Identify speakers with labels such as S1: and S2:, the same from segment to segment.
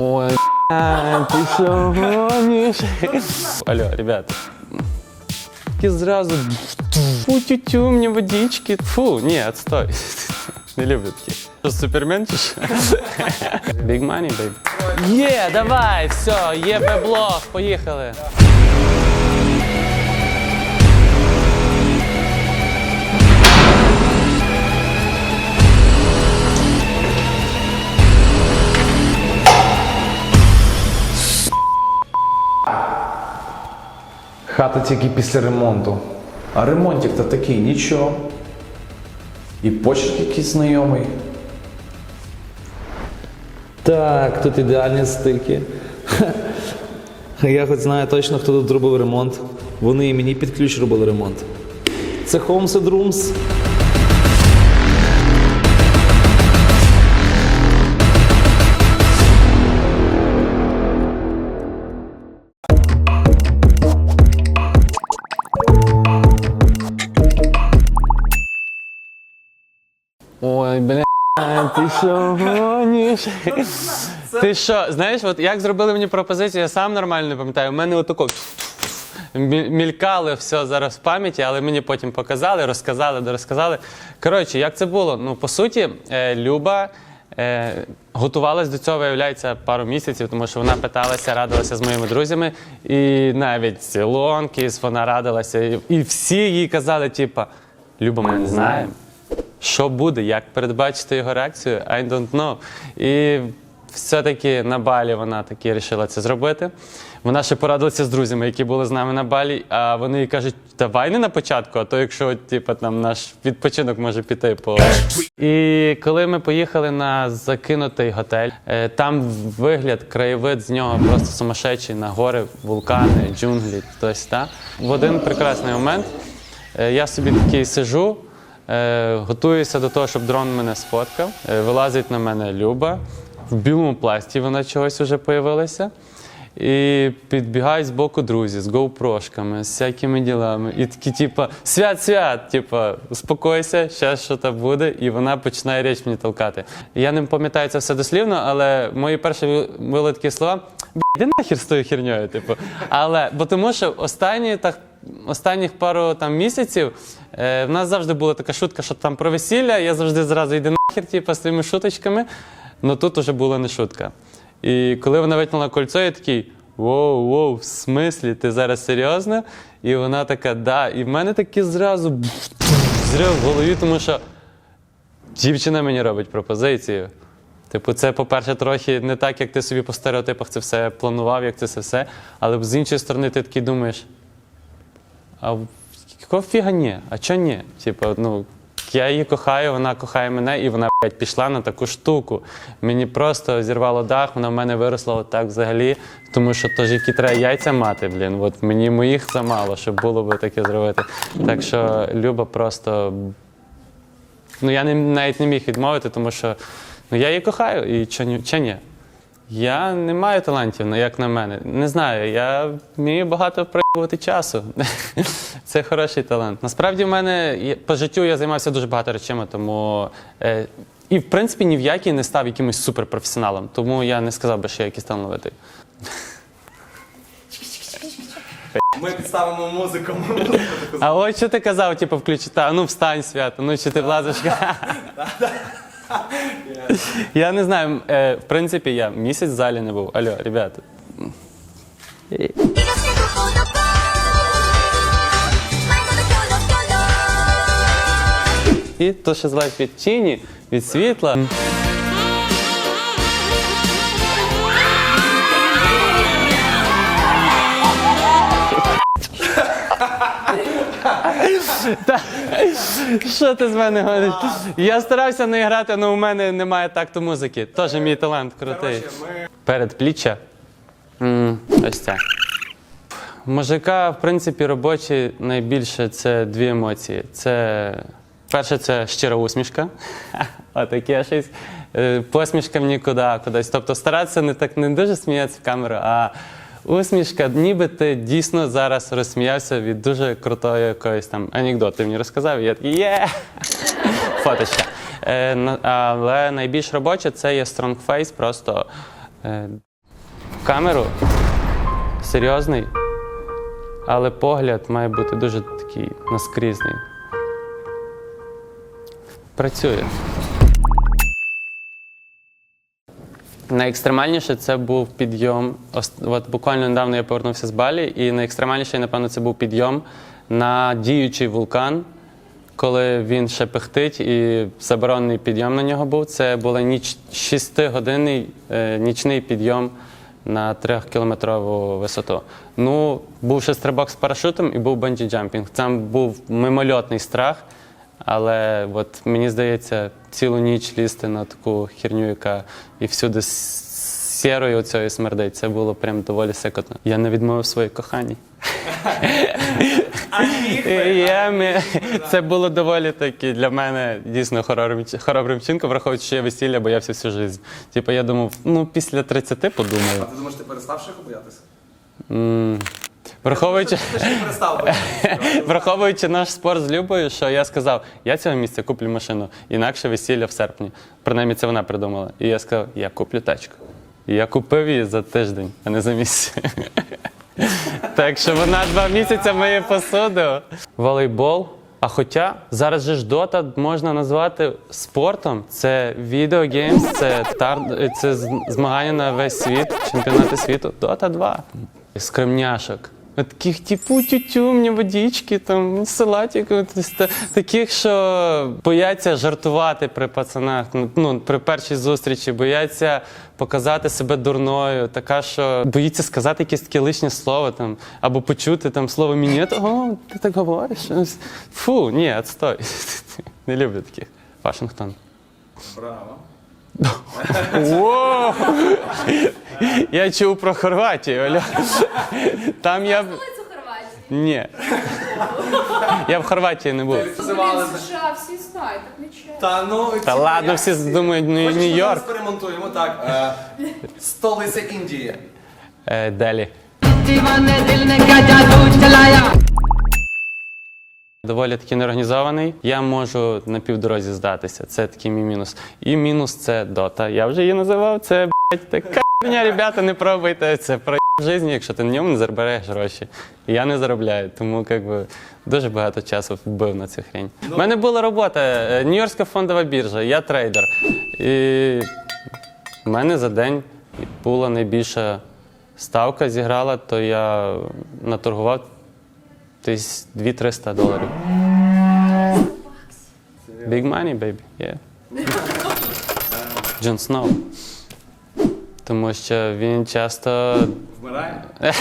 S1: Ой, бля, ти що гониш? Алло, ребята. І зразу фу тю мені водички. Фу, ні, отстой. Не люблю такі. Що, супермен чи що? Big money, baby. Є, давай, все, є бебло, поїхали.
S2: Хата тільки після ремонту. А ремонтик то такий, нічого. І почерк якийсь знайомий.
S3: Так, тут ідеальні стики. Я хоч знаю точно, хто тут робив ремонт. Вони і мені під ключ робили ремонт. Це Homes and Rooms.
S1: Ти що гониш? Ти що, знаєш, от як зробили мені пропозицію, я сам нормально не пам'ятаю. У мене отако мі- мількали все зараз в пам'яті, але мені потім показали, розказали, дорозказали. Коротше, як це було? Ну, по суті, е, Люба. Е, готувалась до цього, виявляється, пару місяців, тому що вона питалася, радилася з моїми друзями, і навіть цілонки, вона радилася. І, і всі їй казали, типа, Люба, ми не знаємо. Що буде, як передбачити його реакцію, I don't know. І все-таки на балі вона таки вирішила це зробити. Вона ще порадилася з друзями, які були з нами на балі, а вони їй кажуть, давай не на початку, а то якщо типу, там наш відпочинок може піти по. І коли ми поїхали на закинутий готель, е, там вигляд, краєвид з нього просто сумасшедший на гори, вулкани, джунглі, тось та. В один прекрасний момент е, я собі такий сижу. Е, готуюся до того, щоб дрон мене сфоткав. Е, вилазить на мене Люба. В білому пласті вона чогось вже появилася. І підбігають з боку друзі з гоупрошками, з всякими ділами. І такі, типа, свят, свят, типа, успокойся, зараз що то буде, і вона починає річ мені толкати. Я не пам'ятаю це все дослівно, але мої перші були такі слова: «Бля, іди нахер з тою херньою, типу. Але бо тому, що останні так. Останніх пару там місяців е, в нас завжди була така шутка, що там про весілля, я завжди зразу йди нахер, типу, з тими шуточками. Ну тут уже була не шутка. І коли вона витягнула кольцо, я такий воу, воу, в смислі, ти зараз серйозно? І вона така, да. І в мене таки зразу зрив в голові, тому що дівчина мені робить пропозицію. Типу, це, по-перше, трохи не так, як ти собі по стереотипах це все планував, як це все все. Але з іншої сторони, ти такий думаєш, а якого фіга ні? А чого ні? Типу, ну, я її кохаю, вона кохає мене, і вона блядь, пішла на таку штуку. Мені просто зірвало дах, вона в мене виросла отак взагалі, тому що то жінки треба яйця мати, блін. От мені моїх замало, щоб було би таке зробити. Так що Люба просто. Ну, я не, навіть не міг відмовити, тому що ну, я її кохаю, і чи ні? Я не маю талантів, ну, як на мене. Не знаю, я вмію багато проявити часу. Це хороший талант. Насправді, в мене по життю я займався дуже багато речами, тому. Е, і, в принципі, ні в якій не став якимось суперпрофесіоналом. Тому я не сказав би, що я якийсь талановитий.
S4: Ми підставимо музику.
S1: А от що ти казав, типу, включи, та, ну встань свято, ну чи ти влазиш? Я не знаю, е, в принципі, я місяць в залі не був. Алло, ребята. І то, що залежить від тіні, від світла. Та, Що ти з мене говориш? Я старався не грати, але у мене немає такту музики. Теж мій талант крутий. Передпліччя. М, Ось це. Мужика, в принципі, робочі найбільше це дві емоції. Це перше, це щира усмішка. Отаке щось. Е, Посмішка в нікуди кудись. Тобто старатися не так не дуже сміятися в камеру, а усмішка, ніби ти дійсно зараз розсміявся від дуже крутої якоїсь там анекдот. Ти мені розказав, і я такий є. Фоточка. Е, але найбільш робоче це є strong face, просто. е, камеру серйозний, але погляд має бути дуже такий наскрізний. Працює. Найекстремальніше це був підйом. От буквально недавно я повернувся з Балі, і найекстремальніше, напевно, це був підйом на діючий вулкан, коли він ще пихтить, і заборонений підйом на нього був. Це був ніч 6-годинний е, нічний підйом на 3-кілометрову висоту. Ну, був ще стрибок з парашутом і був банджі-джампінг. Там був мимольотний страх. Але от мені здається, цілу ніч лізти на таку херню, яка і всюди сірою оцею смердить. Це було прям доволі секотно. Я не відмовив своїй коханій. Я, це було доволі таки для мене дійсно хоробрим, хоробрим чинком, враховуючи, що я весілля боявся всю життя. Типу, я думав, ну після 30 подумаю.
S4: Ти думаєш, ти перестав ще боятися?
S1: Враховуючи. Враховуючи наш спор з Любою, що я сказав, я цього місця куплю машину, інакше весілля в серпні. Принаймні це вона придумала. І я сказав, я куплю тачку. І я купив її за тиждень, а не за місяць. Так що вона два місяці має посуду. Волейбол. А хоча зараз же ж дота можна назвати спортом. Це відеогеймс, це тар... це змагання на весь світ, чемпіонати світу. Дота 2. З кремняшок. Таких типу тютю, мені водички, там салатик, от таких, що бояться жартувати при пацанах. ну, Ну, при першій зустрічі, бояться показати себе дурною, така, що боїться сказати якесь таке лишнє слово там, або почути там слово мені, о, ти так говориш. Фу, ні, отстой. Не люблю таких. Вашингтон.
S4: Браво.
S1: Воу! Я чув про Хорватію. Оля. Там я. Ні. Я в Хорватії не був.
S4: Називали
S5: Блін, це. США, всі знають, так не.
S4: Та ну
S1: Та типу, ладно, всі думають, ну і
S4: Хочеш, ми
S1: Нью-Йорк.
S4: експериментуємо так. Е, столиця Індії.
S1: Е,
S6: далі.
S1: Доволі таки неорганізований. Я можу на півдорозі здатися. Це такий мій мінус. І мінус це дота. Я вже її називав. Це блядь, така херня, ребята, не пробуйте. Це про в житті, якщо ти на ньому не заробляєш гроші. Я не заробляю, тому як би, дуже багато часу вбив на цю хрень. У мене була робота е, Нью-Йоркська фондова біржа, я трейдер. І в мене за день була найбільша ставка зіграла, то я наторгував десь 2-300 доларів. Big money, baby, yeah. Джон Сноу. Тому що він часто.
S4: Вмирає?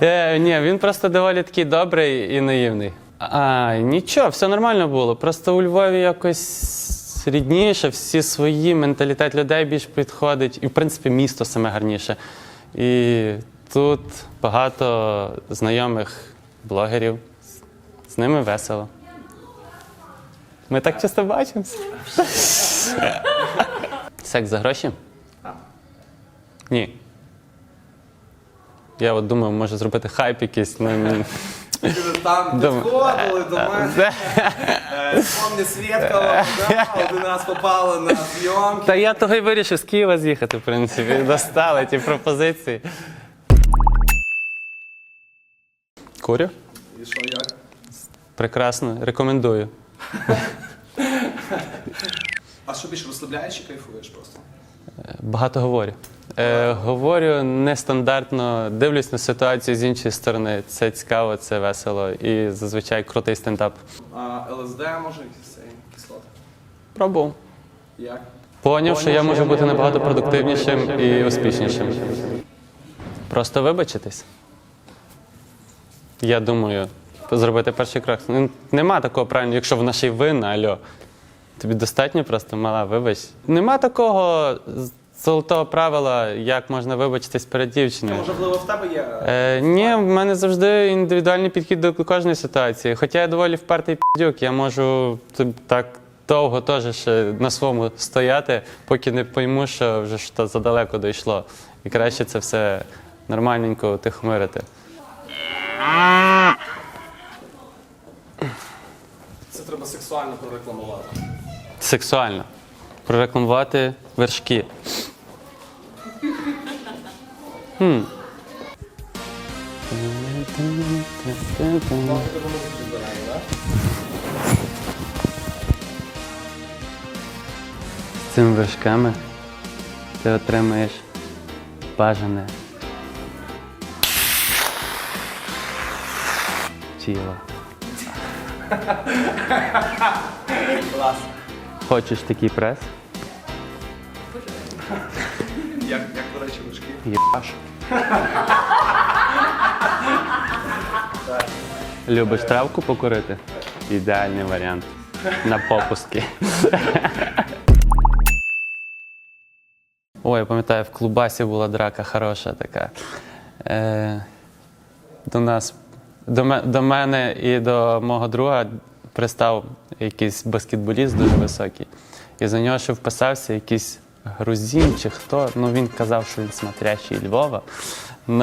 S1: Е, ні, він просто доволі такий добрий і наївний. А, нічого, все нормально було. Просто у Львові якось рідніше, всі свої, менталітет людей більш підходить. І, в принципі, місто саме гарніше. І тут багато знайомих блогерів. З ними весело. Ми так часто бачимося. Секс за гроші? Ні. Я от думаю, може зробити хайп якийсь. Ну,
S4: Там підходили до мене. Е, Помні Свєткова, один раз попали на зйомки.
S1: Та я того й вирішив з Києва з'їхати, в принципі. Достали ті пропозиції. Курю?
S4: І що, як?
S1: Прекрасно, рекомендую.
S4: А що більше розслабляєш чи кайфуєш просто?
S1: Багато говорю. Е, говорю нестандартно, дивлюсь на ситуацію з іншої сторони. Це цікаво, це весело і зазвичай крутий стендап.
S4: А ЛСД може якісь цей кислоти?
S1: Пробував.
S4: Як?
S1: Поняв, що я можу бути набагато продуктивнішим і успішнішим. Просто вибачитись. Я думаю, зробити перший крок. Ну, Нема такого правильно, якщо вона ще й винна, альо. Тобі достатньо просто мала, вибач. Нема такого золотого правила, як можна вибачитись перед дівчиною.
S4: Можливо, в тебе є.
S1: Е, ні, в мене завжди індивідуальний підхід до кожної ситуації. Хоча я доволі впертий підюк, я можу так довго теж ще на своєму стояти, поки не пойму, що вже що задалеко дійшло. І краще це все нормальненько тихомирити.
S4: Це треба сексуально прорекламувати.
S1: Сексуально. Прорекламувати вершки. З цими вершками ти отримаєш бажане тіло. Хочеш такий прес?
S4: Як, як до речі, ручки.
S1: Єбаш. Любиш травку покурити? Ідеальний варіант. На попуски. Ой, я пам'ятаю, в клубасі була драка хороша така. Е, до нас, до, до мене і до мого друга пристав якийсь баскетболіст дуже високий. І за нього ще вписався якийсь грузин чи хто. Ну він казав, що він смотрящий Львова.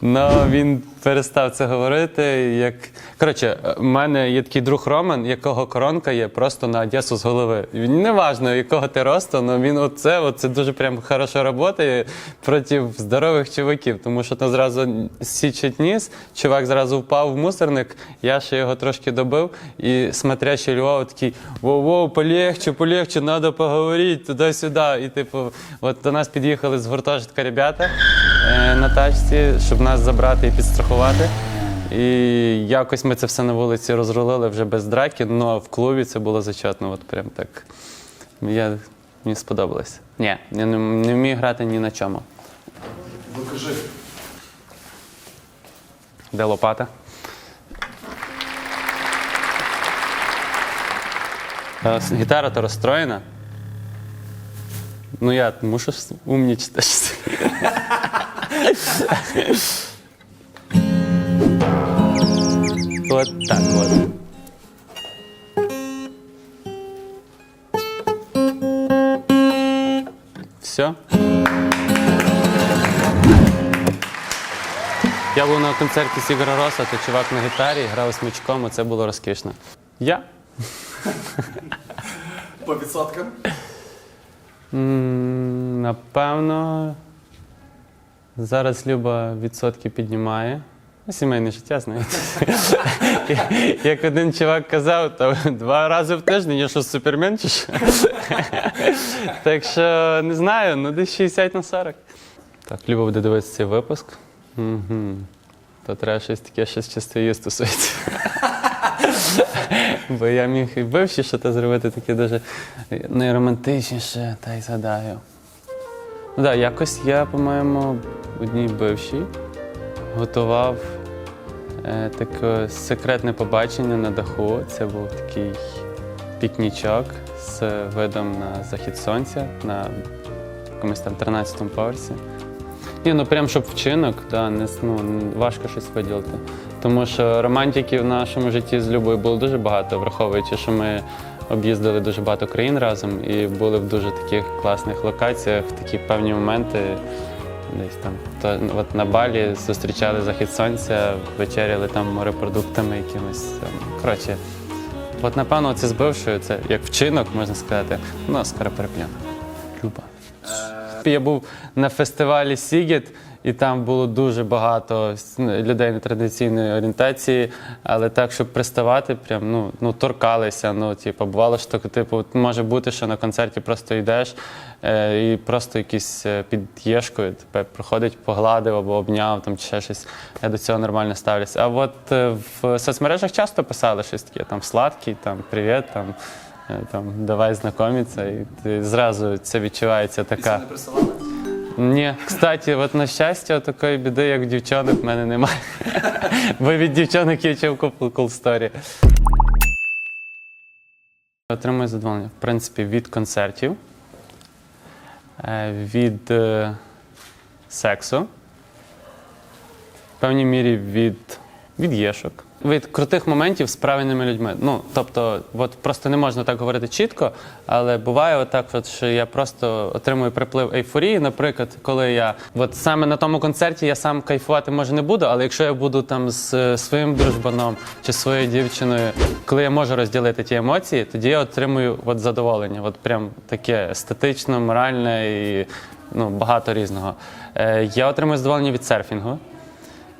S1: Ну, Ну, він перестав це говорити. Як... Коротше, в мене є такий друг Роман, якого коронка є просто на Одесу з голови. Він не важно, якого ти росту, але він оце, оце дуже прям хорошо працює проти здорових чуваків, тому що там зразу січить ніс, чувак зразу впав в мусорник, я ще його трошки добив, і смотрящий Львова такий воу-воу, полегче, полегче, треба поговорити туди-сюди. І типу, от до нас під'їхали з гуртожитка ребята на тачці, щоб нас забрати і підстрахувати. І якось ми це все на вулиці розрулили вже без драки, але в клубі це було зачетно. От прям так. Я, мені сподобалось. Ні, я не, не вмію грати ні на чому.
S2: Докажи.
S1: Де лопата? Гітара то розстроєна. Ну я мушу умнічити. От так от. Все. Я був на концерті Сігора Роса, то чувак на гітарі грав смичком, і це було розкішно. Я?
S4: По відсоткам.
S1: М, Напевно, зараз Люба відсотки піднімає. Ну, Сімейне життя, знаєте. Як один чувак казав, то два рази в тиждень я що супермен чи що? Так що не знаю, ну десь 60 на 40. Так, Люба буде дивитися цей випуск. Угу. То треба щось таке, щось чисто її стосується. Бо я міг і бивші що то зробити таке дуже найромантичніше, та й згадаю. Ну так, якось я, по-моєму, одній бившій готував е, таке секретне побачення на даху. Це був такий пікнічок з видом на захід сонця на якомусь там 13-му поверсі. Ні, ну прям щоб вчинок, да, не, ну, важко щось виділити. Тому що романтики в нашому житті з Любою було дуже багато, враховуючи, що ми об'їздили дуже багато країн разом і були в дуже таких класних локаціях, в такі певні моменти. Десь там то, ну, от на Балі зустрічали захід сонця, вечеряли там морепродуктами якимось. Там. Коротше, от напевно, це з бившою, це як вчинок, можна сказати. Ну, скоро переп'ємо. Люба. Я був на фестивалі Сігіт, і там було дуже багато с- людей нетрадиційної орієнтації, але так, щоб приставати, прям ну, ну торкалися. Ну, типу, бувало що типу, може бути, що на концерті просто йдеш е, і просто якийсь е, під єшкою тебе проходить, погладив або обняв там чи ще щось. Я до цього нормально ставлюся. А от е, в соцмережах часто писали щось таке, там сладкий, там привіт, там. е, Там давай знайомитися, і ти зразу це відчувається така.
S4: Не присилали?
S1: Ні, кстати, от на щастя, такої біди, як в дівчонок, в мене немає. Бо від дівчонок я чув cool. Отримую задоволення, в принципі, від концертів, е, від е, сексу, в певній мірі від, від єшок. Від крутих моментів з правильними людьми. Ну, тобто, от просто не можна так говорити чітко, але буває отак, от, що я просто отримую приплив ейфорії. Наприклад, коли я от саме на тому концерті я сам кайфувати може не буду, але якщо я буду там з е, своїм дружбаном чи своєю дівчиною, коли я можу розділити ті емоції, тоді я отримую от задоволення. От прям таке естетично, моральне і Ну, багато різного. Е, я отримую задоволення від серфінгу.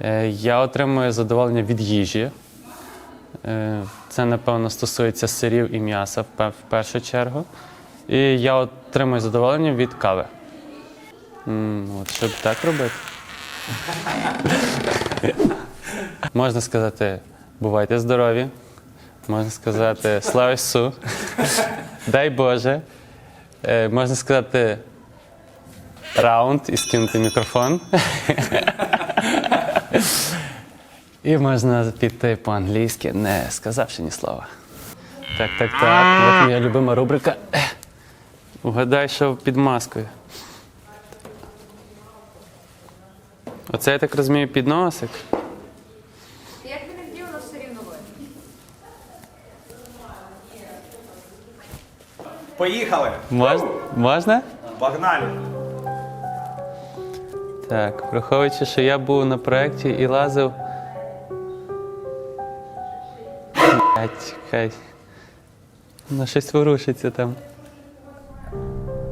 S1: Е, я отримую задоволення від їжі. Е, Це, напевно, стосується сирів і м'яса в першу чергу. І я отримую задоволення від кави. От, щоб так робити. Можна сказати, бувайте здорові. Можна сказати, слава Ісу. Дай Боже. Е, Можна сказати, раунд і скинути мікрофон. І можна піти по-англійськи, не сказавши ні слова. Так, так, так. От моя любима рубрика. Угадай, що під маскою. Оце я так розумію під носик.
S5: Як би не діло, все рівно.
S4: Поїхали!
S1: Мож... Можна?
S4: Погнали!
S1: Так, враховуючи, що я був на проєкті і лазив. Блять, чекай. На щось ворушиться там.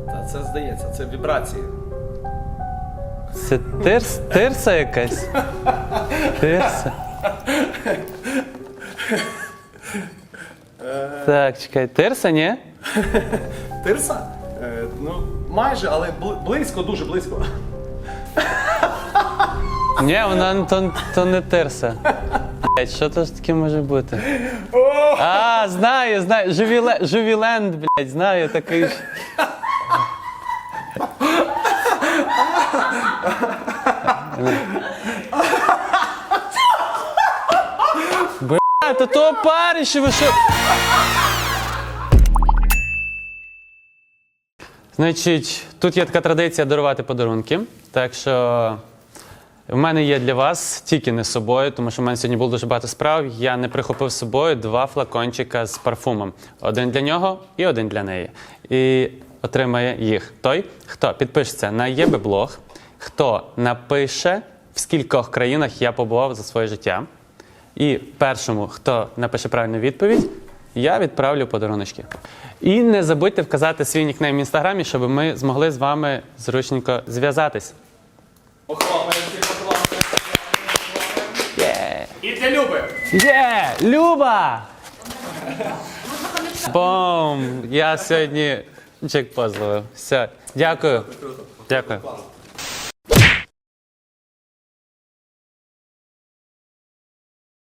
S4: Та це здається, це вібрації.
S1: Це тирс, тирса якась? Тирса. Так, чекай, тирса, ні?
S4: Тирса? Е, ну, майже, але бли- близько, дуже близько.
S1: Ні, вона то, то не тирса. Блять, що то ж таке може бути? А, знаю, знаю. Жувіле, Жувіленд, блядь, знаю такий. ж. Бля, то то паріше, ви що? Значить, тут є така традиція дарувати подарунки. Так що в мене є для вас тільки не з собою, тому що в мене сьогодні було дуже багато справ. Я не прихопив з собою два флакончика з парфумом. Один для нього і один для неї. І отримає їх той, хто підпишеться на ЄБ-блог, хто напише, в скількох країнах я побував за своє життя. І першому, хто напише правильну відповідь, я відправлю подаруночки. І не забудьте вказати свій нікнейм в інстаграмі, щоб ми змогли з вами зручненько зв'язатись. Є!
S4: І для Люби!
S1: Є! Люба! Бом! Я сьогодні чек зловив. Все. Дякую. Дякую.